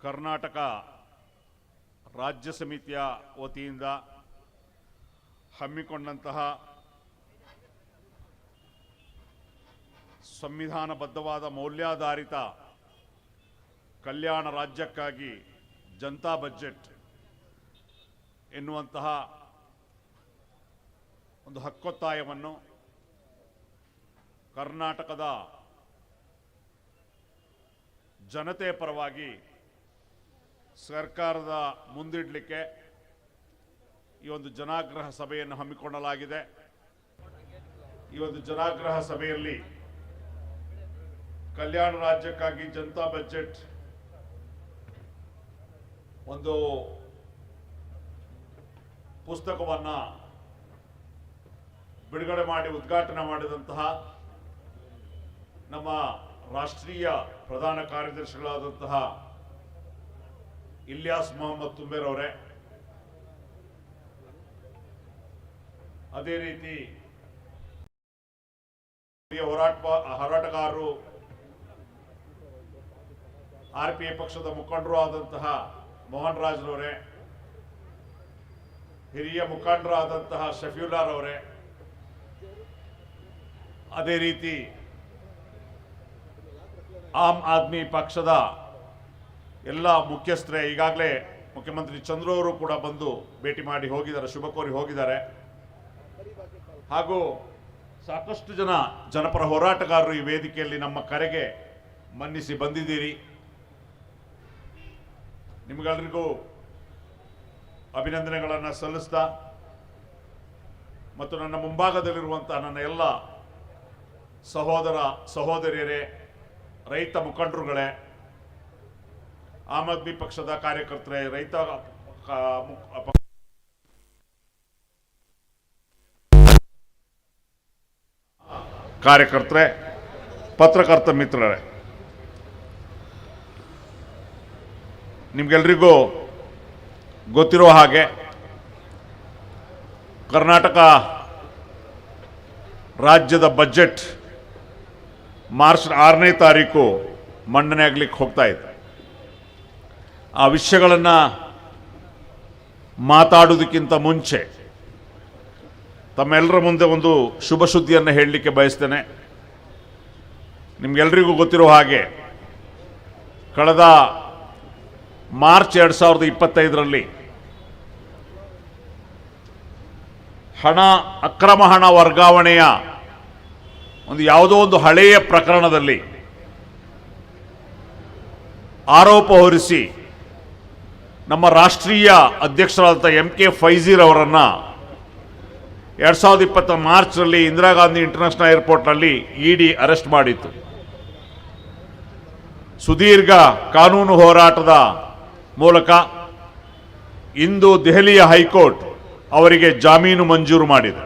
ಕರ್ನಾಟಕ ರಾಜ್ಯ ಸಮಿತಿಯ ವತಿಯಿಂದ ಹಮ್ಮಿಕೊಂಡಂತಹ ಸಂವಿಧಾನಬದ್ಧವಾದ ಮೌಲ್ಯಾಧಾರಿತ ಕಲ್ಯಾಣ ರಾಜ್ಯಕ್ಕಾಗಿ ಜನತಾ ಬಜೆಟ್ ಎನ್ನುವಂತಹ ಒಂದು ಹಕ್ಕೊತ್ತಾಯವನ್ನು ಕರ್ನಾಟಕದ ಜನತೆ ಪರವಾಗಿ ಸರ್ಕಾರದ ಮುಂದಿಡಲಿಕ್ಕೆ ಈ ಒಂದು ಜನಾಗ್ರಹ ಸಭೆಯನ್ನು ಹಮ್ಮಿಕೊಳ್ಳಲಾಗಿದೆ. ಈ ಒಂದು ಜನಾಗ್ರಹ ಸಭೆಯಲ್ಲಿ ಕಲ್ಯಾಣ ರಾಜ್ಯಕ್ಕಾಗಿ ಜನತಾ ಬಜೆಟ್ ಒಂದು ಪುಸ್ತಕವನ್ನು ಬಿಡುಗಡೆ ಮಾಡಿ, ಉದ್ಘಾಟನೆ ಮಾಡಿದಂತಹ ನಮ್ಮ ರಾಷ್ಟ್ರೀಯ ಪ್ರಧಾನ ಕಾರ್ಯದರ್ಶಿಗಳಾದಂತಹ ಇಲ್ಯಾಸ್ ಮೊಹಮ್ಮದ್ ತುಂಬೇರ್ ಅವರೇ ಅದೇ ರೀತಿ ಹೋರಾಟ, ಹೋರಾಟಗಾರರು, ಆರ್ ಪಿ ಐ ಪಕ್ಷದ ಮುಖಂಡರು ಆದಂತಹ ಮೋಹನ್ ರಾಜ್ರವರೇ ಹಿರಿಯ ಮುಖಂಡರಾದಂತಹ ಶಫೀಲಾರ್ ಅವರೇ, ಅದೇ ರೀತಿ ಆಮ್ ಆದ್ಮಿ ಪಕ್ಷದ ಎಲ್ಲ ಮುಖ್ಯಸ್ಥರೇ, ಈಗಾಗಲೇ ಮುಖ್ಯಮಂತ್ರಿ ಚಂದ್ರು ಅವರು ಕೂಡ ಬಂದು ಭೇಟಿ ಮಾಡಿ ಹೋಗಿದ್ದಾರೆ, ಶುಭ ಕೋರಿ ಹೋಗಿದ್ದಾರೆ. ಹಾಗೂ ಸಾಕಷ್ಟು ಜನ ಜನಪರ ಹೋರಾಟಗಾರರು ಈ ವೇದಿಕೆಯಲ್ಲಿ ನಮ್ಮ ಕರೆಗೆ ಮನ್ನಿಸಿ ಬಂದಿದ್ದೀರಿ. ನಿಮಗೆಲ್ಲರಿಗೂ ಅಭಿನಂದನೆಗಳನ್ನು ಸಲ್ಲಿಸ್ತಾ ಮತ್ತು ನನ್ನ ಮುಂಭಾಗದಲ್ಲಿರುವಂಥ ನನ್ನ ಎಲ್ಲ ಸಹೋದರ, ಸಹೋದರಿಯರೇ, ರೈತ ಮುಖಂಡರುಗಳೇ ಆಮ್ ಆದ್ಮಿ ಪಕ್ಷದ ಕಾರ್ಯಕರ್ತರೇ, ರೈತ ಕಾರ್ಯಕರ್ತರೇ, ಪತ್ರಕರ್ತ ಮಿತ್ರರೇ, ನಿಮ್ಗೆಲ್ರಿಗೂ ಗೊತ್ತಿರೋ ಹಾಗೆ ಕರ್ನಾಟಕ ರಾಜ್ಯದ ಬಜೆಟ್ ಮಾರ್ಚ್ ಆರನೇ ತಾರೀಕು ಮಂಡನೆ ಆಗ್ಲಿಕ್ಕೆ ಹೋಗ್ತಾ ಇದೆ. ಆ ವಿಷಯಗಳನ್ನು ಮಾತಾಡೋದಕ್ಕಿಂತ ಮುಂಚೆ ತಮ್ಮೆಲ್ಲರ ಮುಂದೆ ಒಂದು ಶುಭ ಸುದ್ದಿಯನ್ನು ಹೇಳಲಿಕ್ಕೆ ಬಯಸ್ತೇನೆ. ನಿಮ್ಗೆಲ್ರಿಗೂ ಗೊತ್ತಿರೋ ಹಾಗೆ ಕಳೆದ ಮಾರ್ಚ್ ಎರಡು ಸಾವಿರದ ಇಪ್ಪತ್ತೈದರಲ್ಲಿ ಹಣ, ಅಕ್ರಮ ಹಣ ವರ್ಗಾವಣೆಯ ಒಂದು ಯಾವುದೋ ಒಂದು ಹಳೆಯ ಪ್ರಕರಣದಲ್ಲಿ ಆರೋಪ ಹೊರಿಸಿ ನಮ್ಮ ರಾಷ್ಟ್ರೀಯ ಅಧ್ಯಕ್ಷರಾದಂಥ ಎಂ ಕೆ ಫೈಜೀರ್ ಅವರನ್ನು ಎರಡು ಸಾವಿರದ ಇಪ್ಪತ್ತ ಮಾರ್ಚ್ನಲ್ಲಿ ಇಂದಿರಾ ಗಾಂಧಿ ಇಂಟರ್ನ್ಯಾಷನಲ್ ಏರ್ಪೋರ್ಟ್ನಲ್ಲಿ ಇಡಿ ಅರೆಸ್ಟ್ ಮಾಡಿತ್ತು. ಸುದೀರ್ಘ ಕಾನೂನು ಹೋರಾಟದ ಮೂಲಕ ಇಂದು ದೆಹಲಿಯ ಹೈಕೋರ್ಟ್ ಅವರಿಗೆ ಜಾಮೀನು ಮಂಜೂರು ಮಾಡಿದೆ.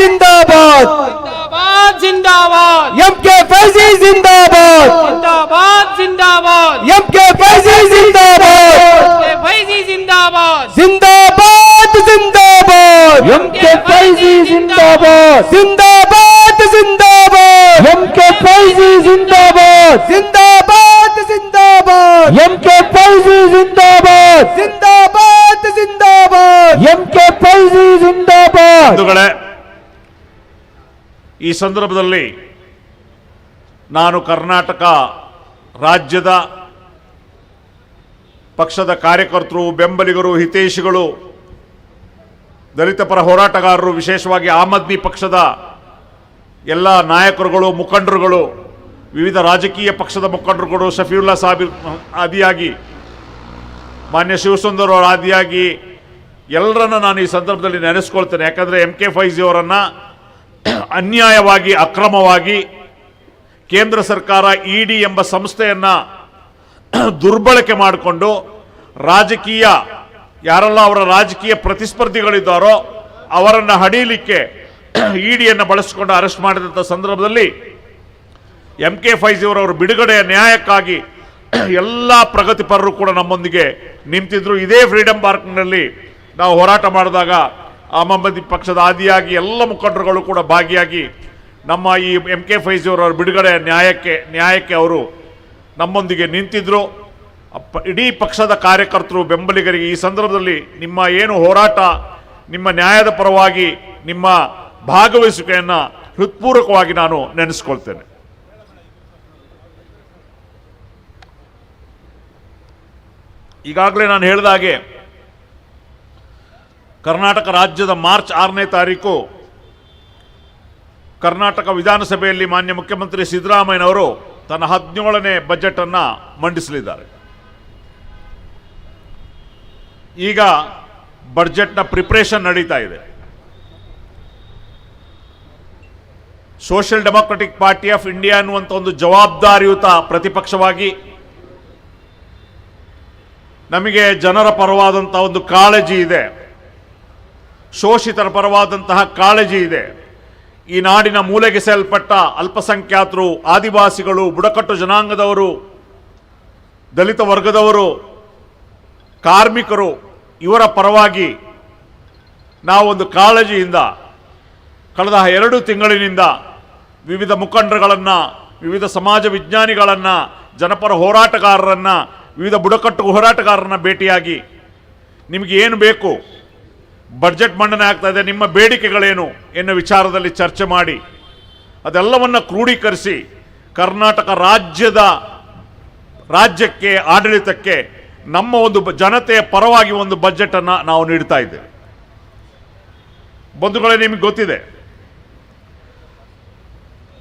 ಜಿಂದಾಬಾದ್! जिंदाबाद जिंदाबाद यम के फैजी जिंदाबाद जिंदाबाद जिंदाबाद यम के फैजी जिंदाबाद फैजी जिंदाबाद जिंदाबाद जिंदाबाद यम के फैजी जिंदाबाद जिंदाबाद जिंदाबाद यम के फैजी जिंदाबाद जिंदाबाद जिंदाबाद यम के फैजी जिंदाबाद जिंदाबाद जिंदाबाद यम के फैजी जिंदाबाद ಈ ಸಂದರ್ಭದಲ್ಲಿ ನಾನು ಕರ್ನಾಟಕ ರಾಜ್ಯದ ಪಕ್ಷದ ಕಾರ್ಯಕರ್ತರು, ಬೆಂಬಲಿಗರು, ಹಿತೈಷಿಗಳು ದಲಿತ ಪರ ಹೋರಾಟಗಾರರು, ವಿಶೇಷವಾಗಿ ಆಮ್ ಆದ್ಮಿ ಪಕ್ಷದ ಎಲ್ಲ ನಾಯಕರುಗಳು, ಮುಖಂಡರುಗಳು, ವಿವಿಧ ರಾಜಕೀಯ ಪಕ್ಷದ ಮುಖಂಡರುಗಳು ಶಫೀವುಲ್ಲಾ ಸಾಬಿ ಆದಿಯಾಗಿ, ಮಾನ್ಯ ಶಿವಸುಂದರ್ ಅವರು ಆದಿಯಾಗಿ ಎಲ್ಲರನ್ನ ನಾನು ಈ ಸಂದರ್ಭದಲ್ಲಿ ನೆನೆಸ್ಕೊಳ್ತೇನೆ. ಯಾಕಂದರೆ ಎಂ ಕೆ ಫೈಜಿ ಅವರನ್ನು ಅನ್ಯಾಯವಾಗಿ, ಅಕ್ರಮವಾಗಿ ಕೇಂದ್ರ ಸರ್ಕಾರ, ಇಡಿ ಎಂಬ ಸಂಸ್ಥೆಯನ್ನು ದುರ್ಬಳಕೆ ಮಾಡಿಕೊಂಡು ರಾಜಕೀಯ, ಯಾರೆಲ್ಲ ಅವರ ರಾಜಕೀಯ ಪ್ರತಿಸ್ಪರ್ಧಿಗಳಿದ್ದಾರೋ ಅವರನ್ನು ಹಡೀಲಿಕ್ಕೆ ಇಡಿಯನ್ನು ಬಳಸಿಕೊಂಡು ಅರೆಸ್ಟ್ ಮಾಡಿದಂಥ ಸಂದರ್ಭದಲ್ಲಿ ಎಂ ಕೆ ಫೈಜಿಯವರವರ ಬಿಡುಗಡೆಯ ನ್ಯಾಯಕ್ಕಾಗಿ ಎಲ್ಲ ಪ್ರಗತಿಪರರು ಕೂಡ ನಮ್ಮೊಂದಿಗೆ ನಿಂತಿದ್ರು. ಇದೇ ಫ್ರೀಡಮ್ ಪಾರ್ಕ್ನಲ್ಲಿ ನಾವು ಹೋರಾಟ ಮಾಡಿದಾಗ ಆಮ್ ಆದ್ಮಿ ಪಕ್ಷದ ಆದಿಯಾಗಿ ಎಲ್ಲ ಮುಖಂಡರುಗಳು ಕೂಡ ಭಾಗಿಯಾಗಿ ನಮ್ಮ ಈ ಎಂ ಕೆ ಫೈಜಿಯವರವ್ರ ಬಿಡುಗಡೆ ನ್ಯಾಯಕ್ಕೆ ನ್ಯಾಯಕ್ಕೆ ಅವರು ನಮ್ಮೊಂದಿಗೆ ನಿಂತಿದ್ದರು ಇಡೀ ಪಕ್ಷದ ಕಾರ್ಯಕರ್ತರು, ಬೆಂಬಲಿಗರಿಗೆ ಈ ಸಂದರ್ಭದಲ್ಲಿ ನಿಮ್ಮ ಏನು ಹೋರಾಟ, ನಿಮ್ಮ ನ್ಯಾಯದ ಪರವಾಗಿ ನಿಮ್ಮ ಭಾಗವಹಿಸುವಿಕೆಯನ್ನು ಹೃತ್ಪೂರ್ವಕವಾಗಿ ನಾನು ನೆನೆಸ್ಕೊಳ್ತೇನೆ. ಈಗಾಗಲೇ ನಾನು ಹೇಳಿದ ಹಾಗೆ ಕರ್ನಾಟಕ ರಾಜ್ಯದ ಮಾರ್ಚ್ ಆರನೇ ತಾರೀಕು ಕರ್ನಾಟಕ ವಿಧಾನಸಭೆಯಲ್ಲಿ ಮಾನ್ಯ ಮುಖ್ಯಮಂತ್ರಿ ಸಿದ್ದರಾಮಯ್ಯನವರು ತನ್ನ ಹದಿನೇಳನೇ ಬಜೆಟ್ ಅನ್ನ ಮಂಡಿಸಲಿದ್ದಾರೆ. ಈಗ ಬಜೆಟ್ನ ಪ್ರಿಪ್ರೇಷನ್ ನಡೀತಾ ಇದೆ. Social democratic party of India ಅನ್ನುವಂಥ ಒಂದು ಜವಾಬ್ದಾರಿಯುತ ಪ್ರತಿಪಕ್ಷವಾಗಿ ನಮಗೆ ಜನರ ಪರವಾದಂಥ ಒಂದು ಕಾಳಜಿ ಇದೆ. ಶೋಷಿತರ ಪರವಾದಂತಹ ಕಾಳಜಿ ಇದೆ. ಈ ನಾಡಿನ ಮೂಲೆಗೆಸೆಯಲ್ಪಟ್ಟ ಅಲ್ಪಸಂಖ್ಯಾತರು, ಆದಿವಾಸಿಗಳು, ಬುಡಕಟ್ಟು ಜನಾಂಗದವರು, ದಲಿತ ವರ್ಗದವರು, ಕಾರ್ಮಿಕರು, ಇವರ ಪರವಾಗಿ ನಾವೊಂದು ಕಾಳಜಿಯಿಂದ ಕಳೆದ ಎರಡು ತಿಂಗಳಿನಿಂದ ವಿವಿಧ ಮುಖಂಡರುಗಳನ್ನು, ವಿವಿಧ ಸಮಾಜ ವಿಜ್ಞಾನಿಗಳನ್ನು, ಜನಪರ ಹೋರಾಟಗಾರರನ್ನು, ವಿವಿಧ ಬುಡಕಟ್ಟು ಹೋರಾಟಗಾರರನ್ನ ಭೇಟಿಯಾಗಿ ನಿಮಗೆ ಏನು ಬೇಕು? ಬಡ್ಜೆಟ್ ಮಂಡನೆ ಆಗ್ತಾ ಇದೆ, ನಿಮ್ಮ ಬೇಡಿಕೆಗಳೇನು ಎನ್ನುವ ವಿಚಾರದಲ್ಲಿ ಚರ್ಚೆ ಮಾಡಿ, ಅದೆಲ್ಲವನ್ನು ಕ್ರೋಢೀಕರಿಸಿ ಕರ್ನಾಟಕ ರಾಜ್ಯದ ರಾಜ್ಯಕ್ಕೆ, ಆಡಳಿತಕ್ಕೆ, ನಮ್ಮ ಒಂದು ಜನತೆಯ ಪರವಾಗಿ ಒಂದು ಬಜೆಟ್ ಅನ್ನ ನಾವು ನೀಡ್ತಾ ಇದ್ದೇವೆ. ಬಂಧುಗಳೇ, ನಿಮಗೆ ಗೊತ್ತಿದೆ,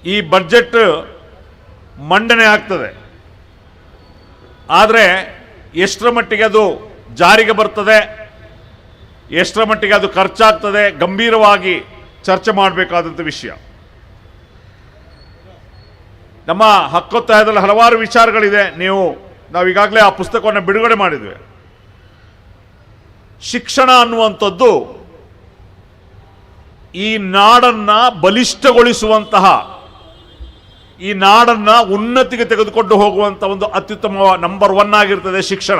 ಈ ಬಜೆಟ್ ಮಂಡನೆ ಆಗ್ತದೆ. ಆದರೆ ಎಷ್ಟರ ಮಟ್ಟಿಗೆ ಅದು ಜಾರಿಗೆ ಬರ್ತದೆ ಎಷ್ಟರ ಮಟ್ಟಿಗೆ ಅದು ಖರ್ಚಾಗ್ತದೆ, ಗಂಭೀರವಾಗಿ ಚರ್ಚೆ ಮಾಡಬೇಕಾದಂಥ ವಿಷಯ. ನಮ್ಮ ಹಕ್ಕೊತ್ತಾಯದಲ್ಲಿ ಹಲವಾರು ವಿಚಾರಗಳಿದೆ. ನೀವು, ನಾವು ಈಗಾಗಲೇ ಆ ಪುಸ್ತಕವನ್ನು ಬಿಡುಗಡೆ ಮಾಡಿದ್ವಿ. ಶಿಕ್ಷಣ ಅನ್ನುವಂಥದ್ದು ಈ ನಾಡನ್ನ ಬಲಿಷ್ಠಗೊಳಿಸುವಂತಹ, ಈ ನಾಡನ್ನ ಉನ್ನತಿಗೆ ತೆಗೆದುಕೊಂಡು ಹೋಗುವಂಥ ಒಂದು ಅತ್ಯುತ್ತಮ ನಂಬರ್ ಒನ್ ಆಗಿರ್ತದೆ ಶಿಕ್ಷಣ.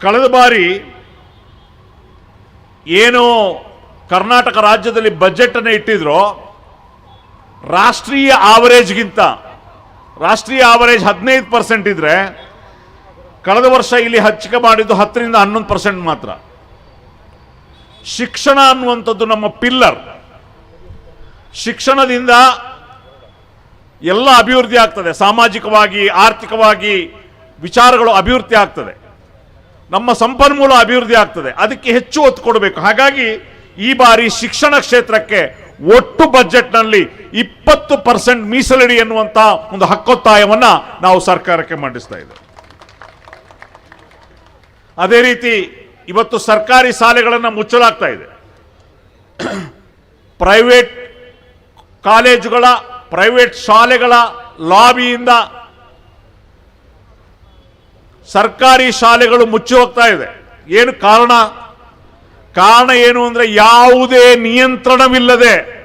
ಕಳೆದ ಬಾರಿ ಏನು ಕರ್ನಾಟಕ ರಾಜ್ಯದಲ್ಲಿ ಬಜೆಟ್ ಅನ್ನು ಇಟ್ಟಿದ್ರು ರಾಷ್ಟ್ರೀಯ ಆವರೇಜ್ಗಿಂತ ರಾಷ್ಟ್ರೀಯ ಆವರೇಜ್ ಹದಿನೈದು ಪರ್ಸೆಂಟ್ ಇದ್ದರೆ ಕಳೆದ ವರ್ಷ ಇಲ್ಲಿ ಹಚ್ಚಿಕೆ ಮಾಡಿದ್ದು ಹತ್ತರಿಂದ ಹನ್ನೊಂದು ಪರ್ಸೆಂಟ್ ಮಾತ್ರ. ಶಿಕ್ಷಣ ಅನ್ನುವಂಥದ್ದು ನಮ್ಮ ಪಿಲ್ಲರ್ ಶಿಕ್ಷಣದಿಂದ ಎಲ್ಲ ಅಭಿವೃದ್ಧಿ ಆಗ್ತದೆ. ಸಾಮಾಜಿಕವಾಗಿ, ಆರ್ಥಿಕವಾಗಿ ವಿಚಾರಗಳು ಅಭಿವೃದ್ಧಿ ಆಗ್ತದೆ. ನಮ್ಮ ಸಂಪನ್ಮೂಲ ಅಭಿವೃದ್ಧಿ ಆಗ್ತದೆ. ಅದಕ್ಕೆ ಹೆಚ್ಚು ಒತ್ತು ಕೊಡಬೇಕು. ಹಾಗಾಗಿ ಈ ಬಾರಿ ಶಿಕ್ಷಣ ಕ್ಷೇತ್ರಕ್ಕೆ ಒಟ್ಟು ಬಜೆಟ್ನಲ್ಲಿ ಇಪ್ಪತ್ತು ಪರ್ಸೆಂಟ್ ಮೀಸಲಿಡಿ ಎನ್ನುವಂಥ ಒಂದು ಹಕ್ಕೊತ್ತಾಯವನ್ನ ನಾವು ಸರ್ಕಾರಕ್ಕೆ ಮಂಡಿಸ್ತಾ ಇದ್ದೇವೆ. ಅದೇ ರೀತಿ ಇವತ್ತು ಸರ್ಕಾರಿ ಶಾಲೆಗಳನ್ನು ಮುಚ್ಚಲಾಗ್ತಾ ಇದೆ. ಪ್ರೈವೇಟ್ ಕಾಲೇಜುಗಳ, ಪ್ರೈವೇಟ್ ಶಾಲೆಗಳ ಲಾಬಿಯಿಂದ ಸರ್ಕಾರಿ ಶಾಲೆಗಳು ಮುಚ್ಚಿ ಹೋಗ್ತಾ ಇದೆ. ಏನು ಕಾರಣ? ಕಾರಣ ಏನು ಅಂದ್ರೆ ಯಾವುದೇ ನಿಯಂತ್ರಣವಿಲ್ಲದೆ